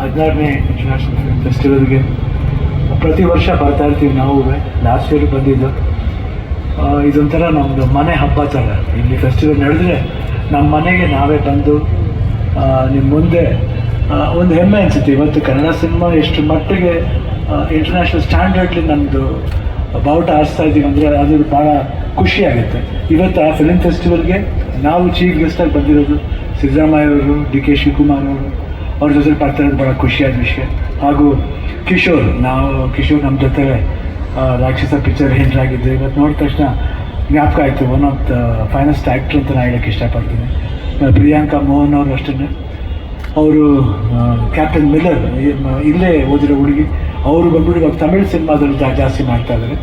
ಹದಿನಾರನೇ international film ಫೆಸ್ಟಿವಲ್ಗೆ ಪ್ರತಿ ವರ್ಷ ಬರ್ತಾ ಇರ್ತೀವಿ ನಾವು ಲಾಸ್ಟ್ ಇಯರ್ ಬಂದಿದ್ದು. ಇದೊಂಥರ ನಮ್ಮದು ಮನೆ ಹಬ್ಬ ಥರ. ಇಲ್ಲಿ ಫೆಸ್ಟಿವಲ್ ನಡೆದ್ರೆ ನಮ್ಮ ಮನೆಗೆ ನಾವೇ ಬಂದು ನಿಮ್ಮ ಮುಂದೆ ಒಂದು ಹೆಮ್ಮೆ ಅನಿಸುತ್ತೆ. ಇವತ್ತು ಕನ್ನಡ ಸಿನಿಮಾ ಎಷ್ಟು ಮಟ್ಟಿಗೆ ಇಂಟರ್ನ್ಯಾಷನಲ್ ಸ್ಟ್ಯಾಂಡರ್ಡ್ಲಿ ನಮ್ಮದು ಬಾವುಟ ಆರಿಸ್ತಾ ಇದ್ದೀವಿ ಅಂದರೆ ಅದು ಭಾಳ ಖುಷಿಯಾಗುತ್ತೆ ಇವತ್ತು ಆ ಫಿಲ್ಮ್ ಫೆಸ್ಟಿವಲ್ಗೆ ನಾವು ಚೀಫ್ ಗೆಸ್ಟಾಗಿ ಬಂದಿರೋದು ಸಿದ್ದರಾಮಯ್ಯ ಅವರು, ಡಿ ಕೆ ಶಿವಕುಮಾರ್ ಅವರು. ಅವ್ರ ಜೊತೆ ಬರ್ತಾ ಭಾಳ ಖುಷಿಯಾದ ವಿಷಯ ಹಾಗೂ ಕಿಶೋರ್, ನಾವು ಕಿಶೋರ್ ನಮ್ಮ ಜೊತೆ ರಾಕ್ಷಸ ಪಿಕ್ಚರ್ ಆಗಿದ್ದು ಇವತ್ತು ನೋಡಿದ ತಕ್ಷಣ ಜ್ಞಾಪಕ ಆಯಿತು one of the finest actor ಅಂತ ನಾನು ಹೇಳೋಕ್ಕೆ ಇಷ್ಟಪಡ್ತೀನಿ. ಪ್ರಿಯಾಂಕಾ ಮೋಹನ್ ಅವರು ಅಷ್ಟೇ ಅವರು ಕ್ಯಾಪ್ಟನ್ ಮಿಲ್ಲರ್ ಇಲ್ಲೇ ಓದಿರೋ ಹುಡುಗಿ. ಅವರು ಬಂದ್ಬಿಟ್ಟು ತಮಿಳ್ ಸಿನಿಮಾದಲ್ಲಿ ಜಾಸ್ತಿ ಮಾಡ್ತಾ ಇದ್ದಾರೆ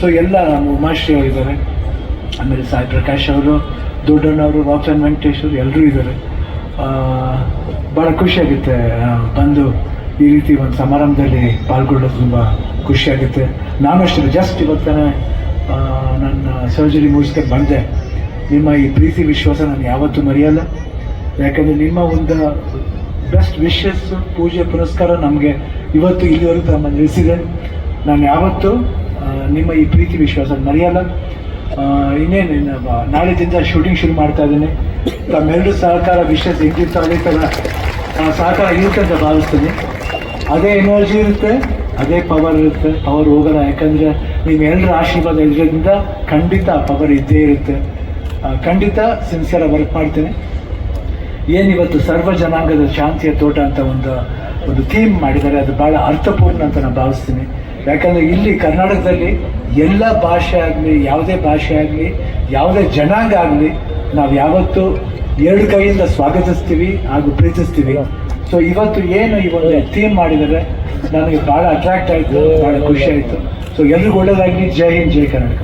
ಸೊ ಎಲ್ಲ ನಮ್ಮ ಉಮಾಶ್ರೀ ಅವರಿದ್ದಾರೆ ಆಮೇಲೆ ಸಾಯಿ ಪ್ರಕಾಶ್ ಅವರು ದೊಡ್ಡಣ್ಣವರು ರಾಕ್ಸನ್ ವೆಂಕಟೇಶ್ ಅವರು ಎಲ್ಲರೂ ಇದ್ದಾರೆ ಭಾಳ ಖುಷಿಯಾಗುತ್ತೆ ಬಂದು ಈ ರೀತಿ ಒಂದು ಸಮಾರಂಭದಲ್ಲಿ ಪಾಲ್ಗೊಳ್ಳೋದು ತುಂಬ ಖುಷಿಯಾಗುತ್ತೆ ನಾನು ಅಷ್ಟೇ ಜಸ್ಟ್ ಇವತ್ತಾನೆ ನನ್ನ ಸರ್ಜರಿ ಮುಗಿಸ್ಕೊಂಡು ಬಂದೆ. ನಿಮ್ಮ ಈ ಪ್ರೀತಿ ವಿಶ್ವಾಸ ನಾನು ಯಾವತ್ತೂ ಮರೆಯಲ್ಲ. ಯಾಕಂದರೆ ನಿಮ್ಮ ಒಂದು ಬೆಸ್ಟ್ ವಿಶಸ್ ಪೂಜೆ ಪುರಸ್ಕಾರ ನಮಗೆ ಇವತ್ತು ಇಲ್ಲಿವರೆಗೂ ನಮ್ಮ ನಿಲ್ಲಿಸಿದೆ ನಾನು ಯಾವತ್ತೂ ನಿಮ್ಮ ಈ ಪ್ರೀತಿ ವಿಶ್ವಾಸ ಮರೆಯಲ್ಲ. ಇನ್ನೇನು ನಾಳೆದಿಂದ ಶೂಟಿಂಗ್ ಶುರು ಮಾಡ್ತಾ ಇದ್ದೀನಿ. ತಮ್ಮೆಲ್ಲರೂ ಸಹಕಾರ ವಿಶೇಷ ಆ, ಸಹಕಾರ ಇರುತ್ತೆ ಅಂತ ಭಾವಿಸ್ತೀನಿ. ಅದೇ ಎನರ್ಜಿ ಇರುತ್ತೆ ಅದೇ ಪವರ್ ಇರುತ್ತೆ ಪವರ್ ಹೋಗಲ್ಲ. ಯಾಕಂದರೆ ನಿಮ್ಮೆಲ್ಲರ ಆಶೀರ್ವಾದ ಇರೋದ್ರಿಂದ ಖಂಡಿತ ಪವರ್ ಇದ್ದೇ ಇರುತ್ತೆ. ಖಂಡಿತ ಸಿನ್ಸಿಯರ್ ವರ್ಕ್ ಮಾಡ್ತೀನಿ. ಏನಿವತ್ತು ಸರ್ವ ಜನಾಂಗದ ಶಾಂತಿಯ ತೋಟ ಅಂತ ಒಂದು ಒಂದು ಥೀಮ್ ಮಾಡಿದ್ದಾರೆ. ಅದು ಭಾಳ ಅರ್ಥಪೂರ್ಣ ಅಂತ ನಾನು ಭಾವಿಸ್ತೀನಿ. ಯಾಕಂದರೆ ಇಲ್ಲಿ ಕರ್ನಾಟಕದಲ್ಲಿ ಎಲ್ಲ ಭಾಷೆ ಆಗಲಿ ಯಾವುದೇ ಭಾಷೆ ಆಗಲಿ ಯಾವುದೇ ಜನಾಂಗ ಆಗಲಿ ನಾವು ಯಾವತ್ತೂ ಎರಡು ಕೈಯಿಂದ ಸ್ವಾಗತಿಸ್ತೀವಿ ಹಾಗೂ ಪ್ರೀತಿಸ್ತೀವಿ. ಸೊ ಇವತ್ತು ಏನು ಈ ಥೀಮ್ ಮಾಡಿದರೆ ನನಗೆ ಭಾಳ ಅಟ್ರಾಕ್ಟ್ ಆಯಿತು, ಭಾಳ ಖುಷಿ ಆಯಿತು. ಸೊ ಎಲ್ರಿಗೂ ಒಳ್ಳೇದಾಗಿ ಜೈ ಹಿಂದ್, ಜೈ ಕರ್ನಾಟಕ.